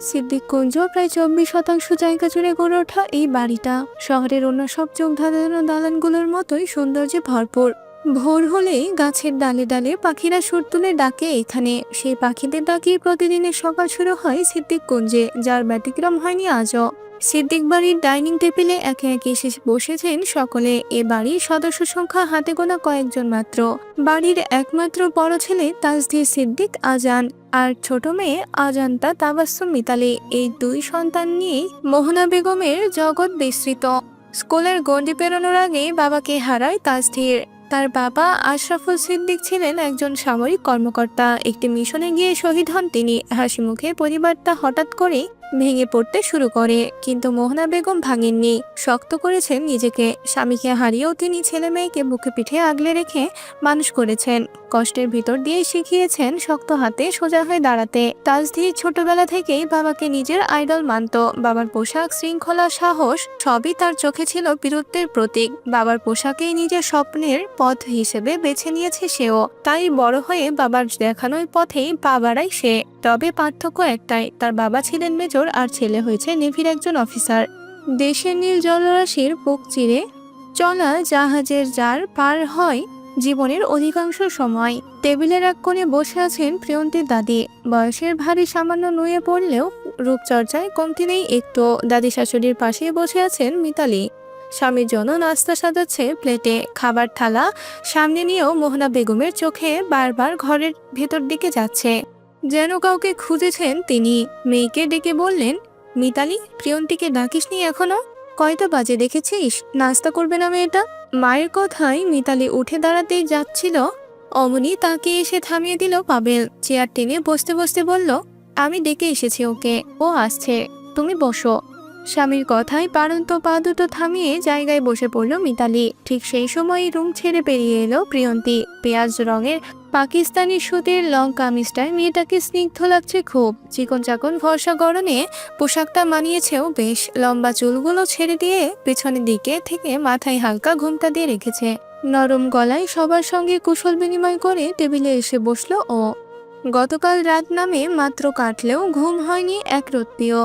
সিদ্দিক কুঞ্জ প্রায় চব্বিশ শতাংশ জায়গা জুড়ে গড়ে ওঠা এই বাড়িটা। শহরের অন্য সব চোখ ধাঁধানো দালানগুলোর মতোই সৌন্দর্যে ভরপুর। ভোর হলেই গাছের ডালে ডালে পাখিরা সুর তুলে ডাকে এখানে। সেই পাখিদের ডাকিয়ে প্রতিদিনের সকাল শুরু হয় সিদ্দিক কুঞ্জে, যার ব্যতিক্রম হয়নি আজও। সিদ্দিক বাড়ির ডাইনিং টেবিলে একে একে এসে বসেছেন সকলে। এ বাড়ির সদস্য সংখ্যা হাতে গোনা কয়েকজন মাত্র। বাড়ির একমাত্র বড় ছেলে তাজদির সিদ্দিক আজান আর ছোট মেয়ে আজান্তা তাবাস্সুম মিতালি। এই দুই সন্তান নিয়েই মোহনা বেগমের জগৎ বিস্তৃত। স্কুলের গণ্ডি পেরোনোর আগে বাবাকে হারায় তাজধীর তার বাবা আশরাফুল সিদ্দিক ছিলেন একজন সামরিক কর্মকর্তা। একটি মিশনে গিয়ে শহীদ হন তিনি। হাসি মুখে পরিবারটা হঠাৎ করে ভেঙে পড়তে শুরু করে। কিন্তু মোহনা বেগম ভাঙেননি। শক্ত করেছেন নিজেকে। স্বামীকে হারিয়েও তিনি ছেলে মেয়েকে বুকে পিঠে আগলে রেখে মানুষ করেছেন। কষ্টের ভিতর দিয়ে শিখিয়েছেন শক্ত হাতে সোজা হয়ে দাঁড়াতে। তাজধীর ছোটবেলা থেকেই বাবাকে নিজের আইডল মানত। বাবার পোশাক, শৃঙ্খলা, সাহস সবই তার চোখে ছিল বীরত্বের প্রতীক। বাবার পোশাকেই নিজের স্বপ্নের পথ হিসেবে বেছে নিয়েছে সেও। তাই বড় হয়ে বাবার দেখানোর পথেই পা সে। তবে পার্থক্য একটাই, তার বাবা ছিলেন মেজর আর ছেলে হয়েছে নেভির একজন অফিসার। দেশের নীল জলরাশির বুক চিরে চলা জাহাজের যার পার হয় জীবনের অধিকাংশ সময়। টেবিলের এক কোণে বসে আছেন প্রিয়ন্তীর দাদি। বয়সের ভারী সামান্য নুয়ে পড়লেও রূপচর্চায় কমতি নেই একটু। দাদি শাশুড়ির পাশে বসে আছেন মিতালি। স্বামীর জন্য নাস্তা সাজাচ্ছে প্লেটে। খাবার থালা সামনে নিয়েও মোহনা বেগমের চোখে বারবার ঘরের ভেতর দিকে যাচ্ছে। যেন কাউকে খুঁজেছেন তিনি। মেয়েকে ডেকে বললেন, মিতালি, প্রিয়ন্তীকে ডাকিসনি এখনও? কয়টা বাজে দেখেছিস? নাস্তা করবে না মেয়েটা? মায়ের কথায় মিতালি উঠে দাঁড়াতেই যাচ্ছিল। অমনি তাকে এসে থামিয়ে দিল পাবেল। চেয়ার টেনে বসতে বসতে বলল, আমি ডেকে এসেছি ওকে। ও আসছে। তুমি বসো। স্বামীর কথায় পারন্ত পা দুটো থামিয়ে জায়গায় বসে পড়ল মিতালি। ঠিক সেই সময় রুম ছেড়ে বেরিয়ে এলো প্রিয়ন্তী। পেঁয়াজ রঙের পাকিস্তানি সুতির লং কামিজটায় মেয়েটাকে স্নিগ্ধ লাগছে খুব। চিকন চাকন ভরসা গরনে পোশাকটা মানিয়েছেও বেশ। লম্বা চুলগুলো ছেড়ে দিয়ে পেছনের দিকে থেকে মাথায় হালকা ঘুমটা দিয়ে রেখেছে। নরম গলায় সবার সঙ্গে কুশল বিনিময় করে টেবিলে এসে বসল ও। গতকাল রাত নামে মাত্র কাটলেও ঘুম হয়নি এক রত্তিও।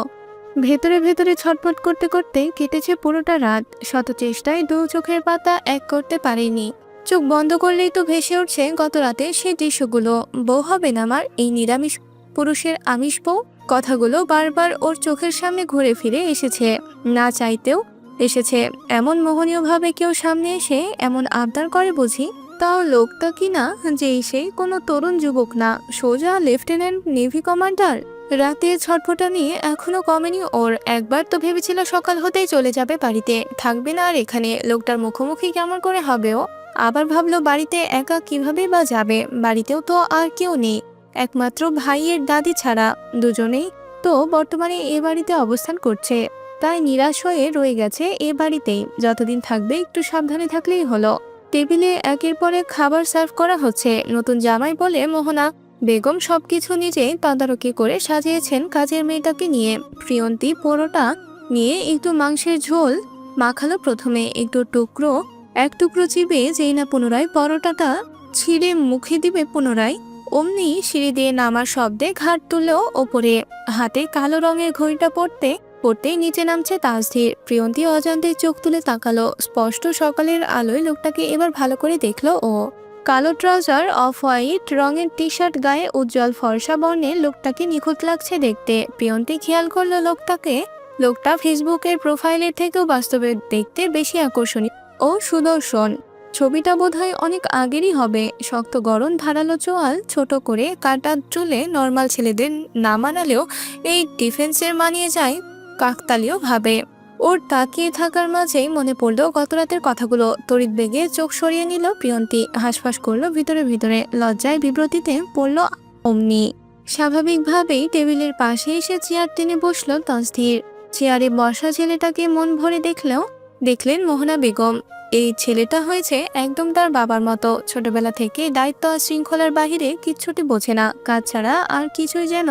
ভেতরে ভেতরে ছটফট করতে করতে কেটেছে পুরোটা রাত। শত চেষ্টায় দু চোখের পাতা এক করতে পারেনি। চোখ বন্ধ করলেই তো ভেসে উঠছে গত রাতে সে দৃশ্যগুলো। বউ হবে না আমার, এই নিরামিষ পুরুষের আমিষ বউ? কথাগুলো বারবার ওর চোখের সামনে ঘুরে ফিরে এসেছে। না চাইতেও এসেছে। এমন মোহনীয়ভাবে কেউ সামনে এসে এমন আবদার করে বুঝি? তাও লোকটা কি না? যে সে কোনো তরুণ যুবক না। সোজা লেফটেন্যান্ট নেভি কমান্ডার? রাতে ছটফটা নিয়ে এখনও কমেনি ওর। একবার তো ভেবেছিল সকাল হতেই চলে যাবে বাড়িতে। থাকবে না আর এখানে। লোকটার মুখোমুখি কেমন করে হবেও আবার ভাবলো বাড়িতে একা কীভাবে বা যাবে? বাড়িতেও তো আর কেউ নেই। একমাত্র ভাইয়ের দাদি ছাড়া। দুজনেই তো বর্তমানে এ বাড়িতে অবস্থান করছে। তাই নিরাশ হয়ে রয়ে গেছে এ বাড়িতেই। যতদিন থাকবে একটু সাবধানে থাকলেই হলো। টেবিলে একের পর খাবার সার্ভ করা হচ্ছে। নতুন জামাই বলে মোহনা বেগম সবকিছু নিজেই তদারকি করে সাজিয়েছেন কাজের মেয়েটাকে নিয়ে। প্রিয়ন্তী পরোটা নিয়ে একটু মাংসের ঝোল, মাখালো প্রথমে একটু টুকরো, এক টুকরো চিবে যেই না পুনরায় পরোটাটা ছিঁড়ে মুখে দিবে পুনরায়, অমনি সিঁড়ি দিয়ে নামার শব্দে ঘাট তুললেও ওপরে। হাতে কালো রঙের ঘড়িটা পড়তে, পড়তেই নিচে নামছে তাজধীর। প্রিয়ন্তী অজান্তে চোখ তুলে তাকালো। স্পষ্ট সকালের আলোয় লোকটাকে এবার ভালো করে দেখল ও। কালো ট্রাউজার অফ হোয়াইট, রঙের টি শার্ট গায়ে উজ্জ্বল ফর্সা বর্ণে লোকটাকে নিখুঁত লাগছে দেখতে। প্রিয়ন্তী খেয়াল করল লোকটাকে। লোকটা ফেসবুকের প্রোফাইলের থেকেও বাস্তবে দেখতে বেশি আকর্ষণীয় ও সুদর্শন। ছবিটা বোধহয় অনেক আগেরই হবে। শক্ত গরম ধারালো চোয়াল, ছোট করে কাটা চুলে নর্মাল ছেলেদের না মানালেও এই ডিফেন্সের মানিয়ে যায় কাকতালীয় ভাবে। ওর তাকিয়ে থাকার মাঝেই মনে পড়ল গত রাতের কথাগুলো। তড়িৎ বেগে চোখ সরিয়ে নিল প্রিয়ন্তী। হাসফাস করল ভিতরে ভিতরে। লজ্জায় বিব্রতিতে পড়ল অমনি। স্বাভাবিকভাবেই টেবিলের পাশে এসে চেয়ার টেনে বসল তসধীর চেয়ারে বসা ছেলেটাকে মন ভরে দেখলেও দেখলেন মোহনা বেগম। এই ছেলেটা হয়েছে একদম তার বাবার মতো। ছোটবেলা থেকে দায়িত্ব আর শৃঙ্খলার বাহিরে কিচ্ছুটি বোঝে না। কাজ ছাড়া আর কিছুই যেন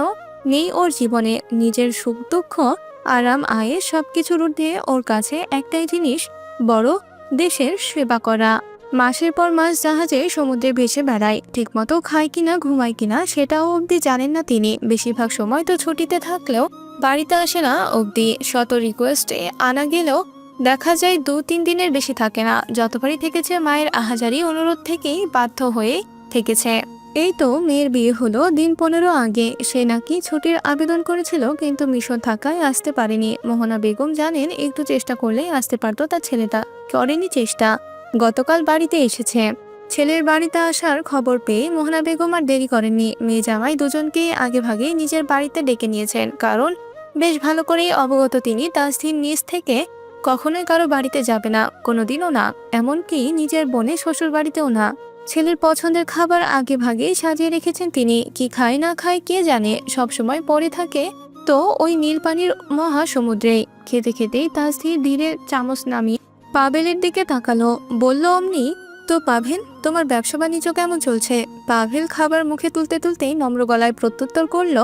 নেই ওর জীবনে। নিজের সুখ দুঃখ আরাম, আয়ে সব কিছুর ঊর্ধ্বে ওর কাছে একটাই জিনিস, বড় দেশের সেবা করা। মাসের পর মাস জাহাজে সমুদ্রে ভেসে বেড়ায়, ঠিকমতো খায় কিনা, ঘুমায় কিনা সেটাও অবধি জানেন না তিনি। বেশিরভাগ সময় তো ছুটিতে থাকলেও বাড়িতে আসে না অবধি। শত রিকোয়েস্টে আনা গেলেও দেখা যায় দু তিন দিনের বেশি থাকে না। যতবারই থেকেছে, মায়ের আহাজারি অনুরোধ থেকেই বাধ্য হয়ে থেকেছে। এই তো মেয়ের বিয়ে হলো। দিন পনেরো আগে। সে নাকি ছুটির আবেদন করেছিল, কিন্তু মিশন থাকায় আসতে পারেনি। মোহনা বেগম জানেন, একটু চেষ্টা করলেই আসতে পারতো তার ছেলেটা। করেনি চেষ্টা। গতকাল বাড়িতে এসেছে। ছেলের বাড়িতে আসার খবর পেয়ে মোহনা বেগম আর দেরি করেননি। মেয়ে জামাই দুজনকে আগে ভাগে নিজের বাড়িতে ডেকে নিয়েছেন, কারণ বেশ ভালো করেই অবগত তিনি তার তাজদিন নিজ থেকে কখনোই কারও বাড়িতে যাবে না, কোনোদিনও না। এমনকি নিজের বোনের শ্বশুর বাড়িতেও না। ছেলের পছন্দের খাবার আগে ভাগে সাজিয়ে রেখেছেন তিনি। কি খায়, না খায়, কে জানে? সব সময় পড়ে থাকে তো ওই নীল পানির মহা সমুদ্রে খেতে খেতেই তাজদির ধীরে চামচ নামিয়ে পাভেলের দিকে তাকালো। বলল, অমনি, তো পাভেল, তোমার ব্যবসা বাণিজ্য কেমন চলছে? পাভেল খাবার মুখে তুলতে তুলতেই নম্র গলায় প্রত্যুত্তর করল,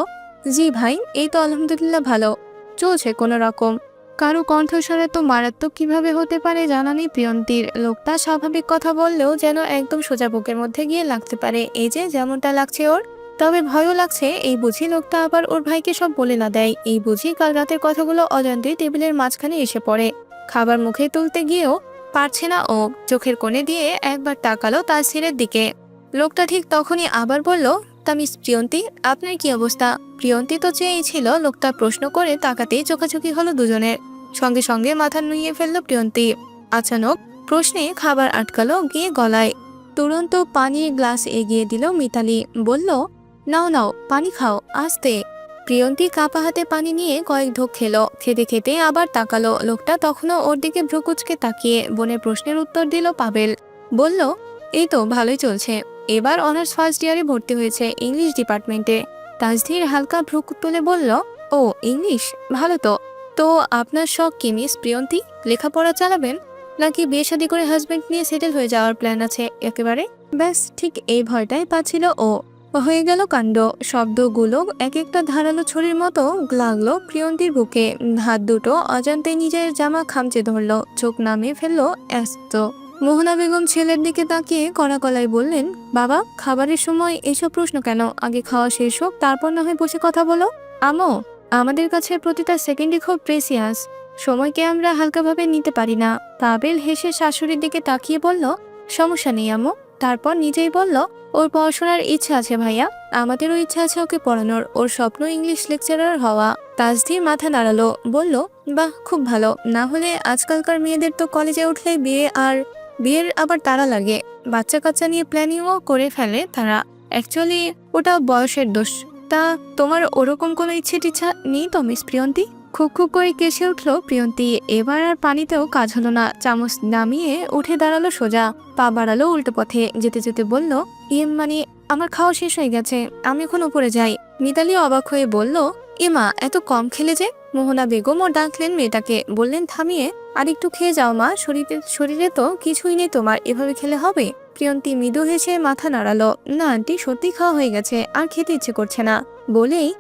জি ভাই, এই তো আলহামদুলিল্লাহ ভালো। চলছে কোনো রকম। কারও কণ্ঠস্বরে তো মারাত্মক কীভাবে হতে পারে জানা নেই প্রিয়ন্তীর লোকটা স্বাভাবিক কথা বললেও যেন একদম সোজা বুকের মধ্যে গিয়ে লাগতে পারে। এই যে যেমনটা লাগছে ওর, তবে ভয়ও লাগছে। এই বুঝি লোকটা আবার ওর ভাইকে সব বলে না দেয়। এই বুঝি কাল রাতের কথাগুলো অজান্তে টেবিলের মাঝখানে এসে পড়ে। খাবার মুখে তুলতে গিয়েও পারছে না ও। চোখের কোণে দিয়ে একবার তাকালো তাসিরের দিকে। লোকটা ঠিক তখনই আবার বলল তা মিস প্রিয়ন্তী, আপনার কি অবস্থা? প্রিয়ন্তী তো চেয়েই ছিল লোকটা প্রশ্ন করে তাকাতেই চোখাচোখি হলো দুজনের। সঙ্গে সঙ্গে মাথা নুইয়ে ফেলল প্রিয়ন্তী। আচানক প্রশ্নে খাবার আটকালো গিয়ে গলায়। তুরন্ত পানির গ্লাস এগিয়ে দিল মিতালি। বলল, নাও নাও, পানি খাও, আস্তে। প্রিয়ন্তী কাপা হাতে পানি নিয়ে কয়েক ঢোক খেলো। খেতে খেতে আবার তাকালো। লোকটা তখনও ওর দিকে ভ্রুকুচকে তাকিয়ে বোনের প্রশ্নের উত্তর দিল পাবেল। বলল, এই তো, ভালোই চলছে। এবার অনার্স ফার্স্ট ইয়ারে ভর্তি হয়েছে ইংলিশ ডিপার্টমেন্টে। তাজধীর হালকা ভ্রুক তুলে বলল, ও, ইংলিশ? ভালো তো। তো আপনার শখ কি, মিস প্রিয়ন্তী? লেখাপড়া চালাবেন? নাকি বিয়ে শাদী করে হাজব্যান্ড নিয়ে সেটেল হয়ে যাওয়ার প্ল্যান আছে একেবারে? ব্যাস, ঠিক এই ভয়টাই পাচ্ছিল ও। হয়ে গেল কাণ্ড। শব্দগুলো এক একটা ধারালো ছড়ির মতো লাগল প্রিয়ন্তীর বুকে। হাত দুটো অজান্তে নিজের জামা খামচে ধরলো, চোখ নামিয়ে ফেলল ব্যস্ত মোহনা বেগম ছেলের দিকে তাকিয়ে কড়া গলায় বললেন, বাবা, খাবারের সময় এসব প্রশ্ন কেন? আগে খাওয়া শেষ হোক, তারপর না হয় বসে কথা বলো। আমো, আমাদের কাছে প্রতিটা সেকেন্ডই খুব প্রেসিয়াস। সময়কে আমরা হালকাভাবে নিতে পারি না। পাবেল হেসে শাশুড়ির দিকে তাকিয়ে বলল, সমস্যা নেই, আমো। তারপর নিজেই বলল, ওর পড়াশোনার ইচ্ছা আছে, ভাইয়া। আমাদেরও ইচ্ছা আছে ওকে পড়ানোর। ওর স্বপ্ন ইংলিশ লেকচারার হওয়া। তাজদির মাথা নাড়ালো, বলল, বাহ, খুব ভালো। না হলে আজকালকার মেয়েদের তো কলেজে উঠলে বিয়ে আর বিয়ের আবার তারা লাগে। বাচ্চা কাচ্চা নিয়ে প্ল্যানিংও করে ফেলে তারা। অ্যাকচুয়ালি ওটা বয়সের দোষ। তা তোমার ওরকম কোনো ইচ্ছে টিচ্ছা নেই তো মিস প্রিয়ন্তী খুব খুব করে কেসে উঠল প্রিয়ন্তী। এবার আর পানিতেও কাজ হলো না। চামচ নামিয়ে উঠে দাঁড়াল সোজা। পা বাড়ালো উল্টো পথে। যেতে যেতে বলল ইয়ে মানে আমার খাওয়া শেষ হয়ে গেছে। আমি এখন উপরে যাই। মিতালি অবাক হয়ে বলল এমা এত কম খেলে যে? মোহনা বেগমও ডাকলেন মেয়েটাকে। বললেন, থামিয়ে আর একটু খেয়ে যাও মা। শরীরে শরীরে তো কিছুই নেই তোমার। এভাবে খেলে হবে? প্রিয়ন্তী মৃদু হেসে মাথা নাড়ালো। না, আন্টি সত্যি খাওয়া হয়ে গেছে। আর খেতে ইচ্ছে করছে না। বলেই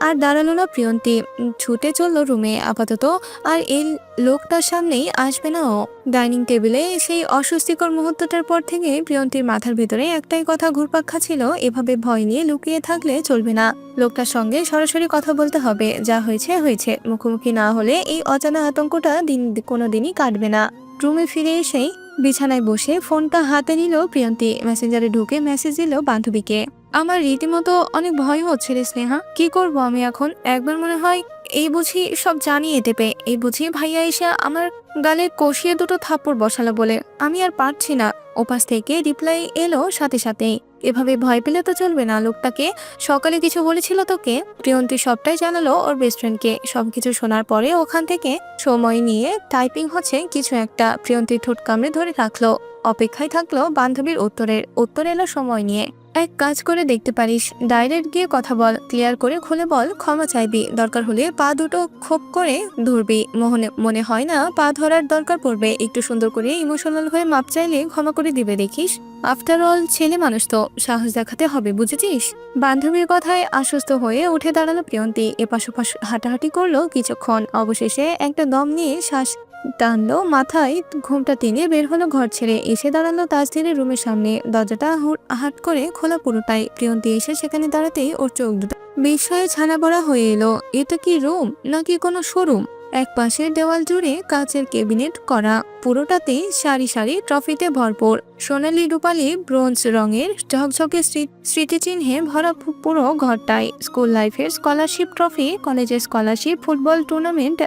আর দাঁড়াল না প্রিয়ন্তী। ছুটে চলল রুমে, আপাতত। আর এই লোকটার সামনেই আসবে না ও। ডাইনিং টেবিলে সেই অস্বস্তিকর মুহূর্তটার পর থেকে প্রিয়ন্তীর মাথার ভেতরে একটাই কথা ঘুরপাক খাচ্ছিল এভাবে ভয় নিয়ে লুকিয়ে থাকলে চলবে না। লোকটার সঙ্গে সরাসরি কথা বলতে হবে, যা হয়েছে হয়েছে। মুখোমুখি না হলে এই অজানা আতঙ্কটা দিন, কোনোদিনই কাটবে না। রুমে ফিরে এসেই বিছানায় বসে ফোনটা হাতে নিল প্রিয়ন্তী। মেসেঞ্জারে ঢুকে মেসেজ দিল বান্ধবীকে। আমার রীতিমতো অনেক ভয় হচ্ছে রে স্নেহা। কি করব আমি এখন? একবার মনে হয় এই বুঝি সব জানিয়ে দেবে। এই বুঝি ভাইয়া এসে আমার গালে কষিয়ে দুটো থাপ্পড় বসালো বলে। আমি আর পারছি না। ওপাশ থেকে রিপ্লাই এলো সাথে সাথেই। এভাবে ভয় পেলে তো চলবে না। লোকটাকে সকালে কিছু বলেছিল তোকে? প্রিয়ন্তী সবটাই জানালো ওর বেস্ট ফ্রেন্ডকে সবকিছু শোনার পরে ওখান থেকে সময় নিয়ে টাইপিং হচ্ছে কিছু একটা। প্রিয়ন্তীর ঠোঁট কামড়ে ধরে রাখল। অপেক্ষায় থাকল বান্ধবীর উত্তরের। উত্তর এলো সময় নিয়ে। এক কাজ করে দেখতে পারিস। ডাইরেক্ট গিয়ে কথা বল, ক্লিয়ার করে খুলে বল, ক্ষমা চাইবি। দরকার হলে পা দুটো খোপ করে ধরবি। মনে মনে হয় না পা ধরার দরকার পড়বে। একটু সুন্দর করে ইমোশনাল হয়ে মাপ চাইলে ক্ষমা করে দিবে, দেখিস। আফটার অল ছেলে মানুষ তো, সাহস দেখাতে হবে, বুঝেছিস? বান্ধবীর কথায় আশ্বস্ত হয়ে উঠে দাঁড়াল প্রিয়ন্তী। এপাশ ওপাশ হাঁটাহাঁটি করল কিছুক্ষণ। অবশেষে একটা দম নিয়ে শ্বাস টানলো মাথায়, ঘুমটা টেনে বের হলো ঘর ছেড়ে। এসে দাঁড়াল তাজদিনের রুমের সামনে। দরজাটা হুট করে খোলা পুরোটাই। প্রিয়ন্তী এসে সেখানে দাঁড়াতেই ওর চোখ দুটো বিস্ময়ে ছানা হয়ে এলো। এটা কি রুম, নাকি কোনো শোরুম? এক পাশের দেওয়াল জুড়ে কাচের কেবিনেট করা। পুরোটাতে সারি সারি ট্রফিতে ভরপুর। সোনালি রূপালি ব্রোঞ্জ রঙের ঝকঝকে স্মৃ- স্মৃতিচিহ্নে ভরা পুরো ঘরটায় স্কুল লাইফের স্কলারশিপ ট্রফি, কলেজের স্কলারশিপ ফুটবল টুর্নামেন্ট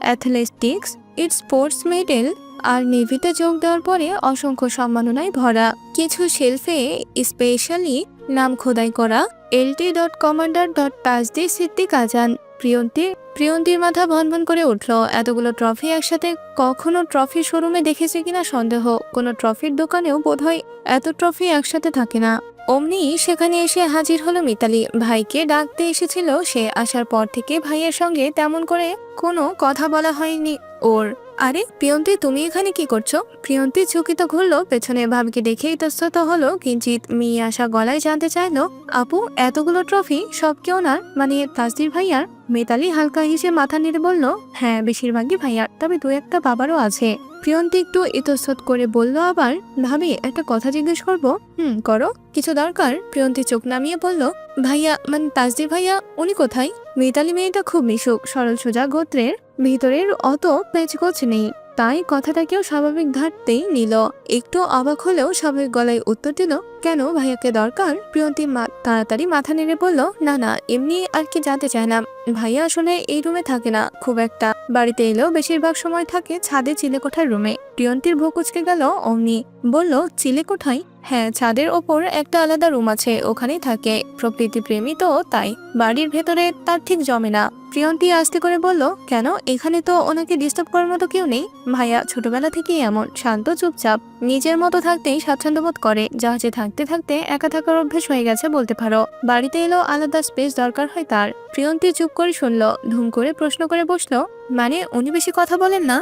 অ্যাথলেটিক্স ইট স্পোর্টস মেডেল আর নেভিতে যোগ দেওয়ার পরে অসংখ্য সম্মাননায় ভরা। কিছু শেলফে স্পেশালি নাম খোদাই করা LT dot commander dot Tajdi Siddique Azan. প্রিয়ন্তীর প্রিয়ন্তীর মাথা ভনভন করে উঠল। এতগুলো ট্রফি একসাথে কখনো ট্রফি শোরুমে দেখেছে কিনা সন্দেহ। কোনো ট্রফির দোকানেও বোধহয় এত ট্রফি একসাথে থাকে না। অমনি সেখানে এসে হাজির হলো মিতালি। ভাইকে ডাকতে এসেছিল সে। আসার পর থেকে ভাইয়ের সঙ্গে তেমন করে কোনো কথা বলা হয়নি। ওর, আরে, প্রিয়ন্তি, তুমি এখানে কি করছ? প্রিয়ন্তী চকিত ঘুরলো, পেছনে ভাবিকে দেখে ইতস্তত হলো। কিঞ্চিত মেয়ে আসা গলায় জানতে চাইলো, আপু, এতগুলো ট্রফি সব কি ওনার? মানে তাসদির ভাইয়ার। মেতালি হালকা হেসে মাথা নেড়ে বলল হ্যাঁ বেশিরভাগই ভাইয়ার, তবে দু একটা বাবারও আছে। প্রিয়ন্তি একটু ইতস্তত করে বলল আবার, ভাবি, একটা কথা জিজ্ঞেস করব? হুম, করো। কিছু দরকার? প্রিয়ন্তি চোখ নামিয়ে বলল, ভাইয়া মানে তাসদির ভাইয়া, উনি কোথায়? মিতালি মেয়েটা খুব মিশুক, সরল সোজা গোত্রের। ভিতরের অত পেঁচকোচ নেই। তাই কথাটাকেও স্বাভাবিক ধারতেই নিল। একটু অবাক হলেও স্বাভাবিক গলায় উত্তর দিল, কেন ভাইয়াকে দরকার? প্রিয়ন্তী তাড়াতাড়ি মাথা নেড়ে বলল, না না, এমনি আর কি জানতে চায় না। ভাইয়া আসলে এই রুমে থাকে না, খুব একটা। বাড়িতে এলেও বেশিরভাগ সময় থাকে ছাদে চিলেকোঠার রুমে। প্রিয়ন্তীর ভোগ কুচকে গেল অমনি। বলল, চিলেকোঠায়? হ্যাঁ ছাদের ওপর একটা আলাদা রুম আছে, ওখানেই থাকে। প্রকৃতি প্রেমী তো তাই। বাড়ির ভেতরে তার ঠিক জমে না। প্রিয়ন্তী আস্তে করে বলল, কেন? এখানে তো ওনাকে ডিস্টার্ব করার মতো কেউ নেই। ভাইয়া ছোটবেলা থেকেই এমন, শান্ত, চুপচাপ। নিজের মতো থাকতেই স্বাচ্ছন্দ্য বোধ করে। জাহাজে থাকতে থাকতে একা থাকার অভ্যেস হয়ে গেছে বলতে পারো। বাড়িতে এলেও আলাদা স্পেস দরকার হয় তার। প্রিয়ন্তী চুপ করে শুনল, ধুম করে প্রশ্ন করে বসল মানে উনি বেশি কথা বলেন না?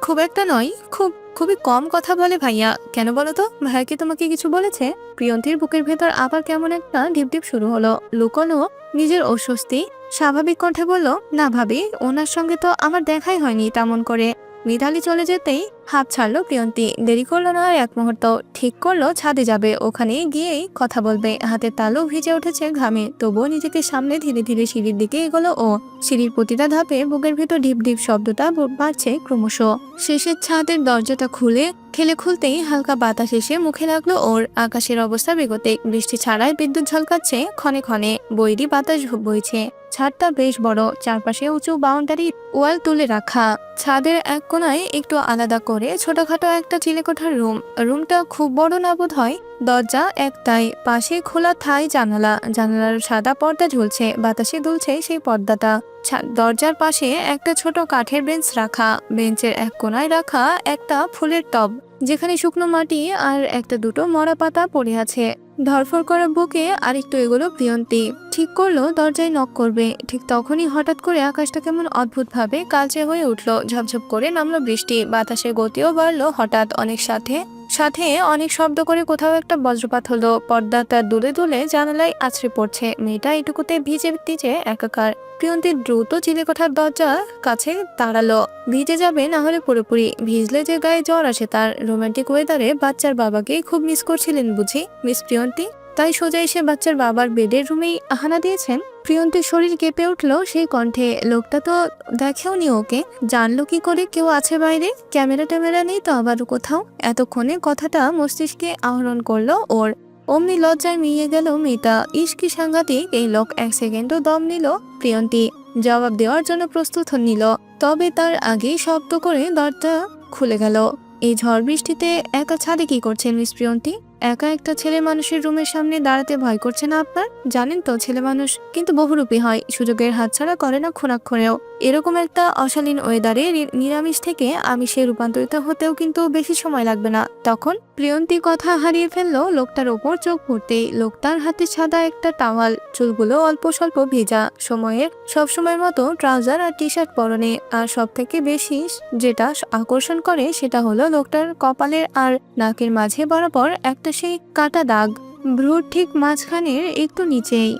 খুব একটা নয়। খুব খুবই কম কথা বলে ভাইয়া। কেন বলো তো ভাইয়া কি তোমাকে কিছু বলেছে? প্রিয়ন্তীর বুকের ভেতর আবার কেমন একটা ঢিপঢিপ শুরু হলো। লুকনো, নিজের অস্বস্তি, স্বাভাবিক কণ্ঠে বলল, না ভাবি, ওনার সঙ্গে তো আমার দেখাই হয়নি তেমন করে। মিতালি চলে যেতেই হাত ছাড়লো প্রিয়ন্তী দেরি করল না, এক মুহূর্ত ঠিক করল, ছাদে যাবে। ওখানে গিয়েই কথা বলবে। হাতের তালু ভিজে উঠেছে ঘামে। তবুও নিজেকে সামনে ধীরে ধীরে সিঁড়ির দিকে এগোলো ও সিঁড়ির প্রতিটা ধাপে বুকের ভেতর ঢিপ ঢিপ শব্দটা বাড়ছে ক্রমশ। শেষের ছাদের দরজাটা খুলে, খেলে খুলতেই হালকা বাতাস এসে মুখে লাগল ওর আকাশের অবস্থা বেগোতে বৃষ্টি ছাড়াই বিদ্যুৎ ঝলকাচ্ছে ক্ষণে ক্ষণে। বৈরি বাতাস বইছে। ছাদটা বেশ বড়, চারপাশে উঁচু বাউন্ডারি ওয়াল তুলে রাখা। ছাদের এক কোনায় একটু আলাদা করে ছোটখাটো একটা চিলেকোঠার রুম, রুমটা খুব বড় না বোধ হয়? দরজা একটাই, পাশে খোলা থাই জানালা, জানালার সাদা পর্দা ঝুলছে, বাতাসে দুলছে সেই পর্দাটা। দরজার পাশে একটা ছোট কাঠের বেঞ্চ রাখা, বেঞ্চের এক কোনায় রাখা একটা ফুলের টব, যেখানে শুকনো মাটি আর একটা দুটো মরা পাতা পড়ে আছে। ধরফর করা বুকে আরেকটু এগুলো প্রিয়ন্তি। ঠিক করল, দরজায় নক করবে। ঠিক তখনই হঠাৎ করে আকাশটা কেমন অদ্ভুতভাবে কালচে হয়ে উঠল। ঝপঝপ করে নামলো বৃষ্টি। বাতাসের গতিও বাড়লো হঠাৎ অনেক সাথে। সাথে অনেক শব্দ করে কোথাও একটা বজ্রপাত হলো। পর্দাটা দুলে দুলে জানালায় আছড়ে পড়ছে। মেয়েটা এটুকুতে ভিজে ভিজে একাকার। প্রিয়ন্তী দ্রুত চিলেকোঠার দরজা কাছে দাঁড়াল। ভিজে যাবে না হলে পুরোপুরি। ভিজলে যে গায়ে জ্বর আসে তার। রোমান্টিক ওয়েদারে বাচ্চার বাবাকে খুব মিস করছিলেন বুঝি। মিস প্রিয়ন্তী তাই সোজা এসে বাচ্চার বাবার বেডের রুমেই আহানা দিয়েছেন? প্রিয়ন্তীর শরীর কেঁপে উঠল, সেই কণ্ঠে, লোকটা তো দেখেওনি ওকে। জানলো কি করে কেউ আছে বাইরে? ক্যামেরা ট্যামেরা নেই তো আবার কোথাও? এতক্ষণে কথাটা মস্তিষ্কে আহরণ করল ওর। অমনি লজ্জায় মিয়ে গেল মেয়েটা। ইস্কি সাংঘাতিক! এই লোক এক সেকেন্ডও দম নিল। প্রিয়ন্তী জবাব দেওয়ার জন্য প্রস্তুত নিল। তবে তার আগেই শব্দ করে দরজা খুলে গেল। এই ঝড় বৃষ্টিতে একা ছাদে কি করছেন মিস প্রিয়ন্তী? একা একটা ছেলে মানুষের রুমের সামনে দাঁড়াতে ভয় করছে না আপনার? জানেন তো, ছেলে মানুষ কিন্তু বহুরূপী হয়, সুযোগের হাতছাড়া করে না খোনাক্ষরেও এরকম একটা অশালীন ওয়েদারে নিরামিষ থেকে আমিষে রূপান্তরিত হতেও কিন্তু বেশি সময় লাগবে না। তখন প্রিয়ন্তী কথা হারিয়ে ফেলল লোকটার ওপর চোখ পড়তেই লোকটার হাতে সাদা একটা টাওয়াল, চুলগুলো অল্প স্বল্প ভেজা। সময়ের সব সময়ের মতো ট্রাউজার আর টি শার্ট পরনে। আর সব থেকে বেশি যেটা আকর্ষণ করে সেটা হলো লোকটার কপালের আর নাকের মাঝে বরাবর একটা সেই কাটা দাগ। ভ্রুর ঠিক মাঝখানের একটু নিচেই।